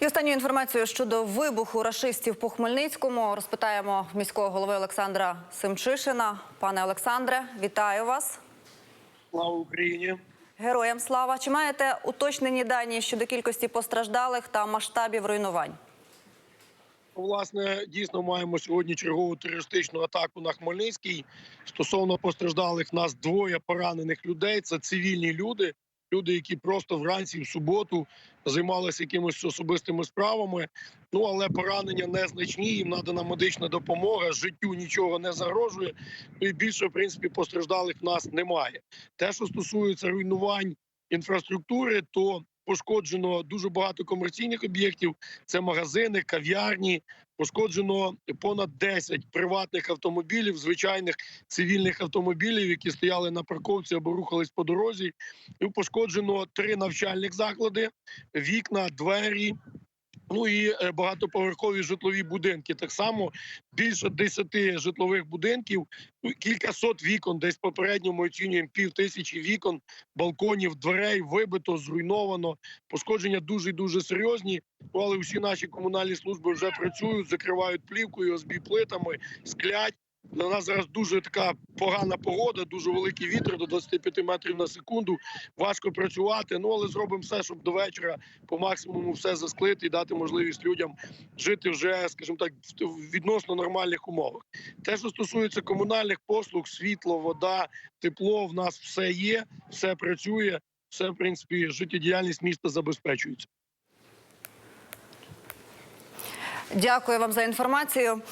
І останню інформацію щодо вибуху рашистів по Хмельницькому розпитаємо міського голови Олександра Семчишина. Пане Олександре, вітаю вас. Слава Україні! Героям слава. Чи маєте уточнені дані щодо кількості постраждалих та масштабів руйнувань? Власне, дійсно маємо сьогодні чергову терористичну атаку на Хмельницький. Стосовно постраждалих, нас двоє поранених людей. Це цивільні люди, люди, які просто вранці в суботу займалися якимись особистими справами. Ну але поранення незначні. Їм надана медична допомога. Життю нічого не загрожує. Ну і більше в принципі постраждалих в нас немає. Те, що стосується руйнувань інфраструктури, то пошкоджено дуже багато комерційних об'єктів. Це магазини, кав'ярні. Пошкоджено понад 10 приватних автомобілів, звичайних цивільних автомобілів, які стояли на парковці або рухались по дорозі. І пошкоджено три навчальних заклади, вікна, двері. Ну і е, багатоповерхові житлові будинки. Так само більше 10 житлових будинків, ну, кілька сот вікон. Десь попередньо ми оцінюємо пів тисячі вікон, балконів, дверей вибито, зруйновано. Пошкодження дуже дуже серйозні. Ну, Але всі наші комунальні служби вже працюють, закривають плівкою, ОСБ плитами, склять. На нас зараз дуже така погана погода, дуже великий вітер до 25 метрів на секунду. Важко працювати. Ну але зробимо все, щоб до вечора по максимуму все засклити і дати можливість людям жити вже, скажімо так, в відносно нормальних умовах. Те, що стосується комунальних послуг, світло, вода, тепло, в нас все є, все працює, все в принципі життєдіяльність міста забезпечується. Дякую вам за інформацію.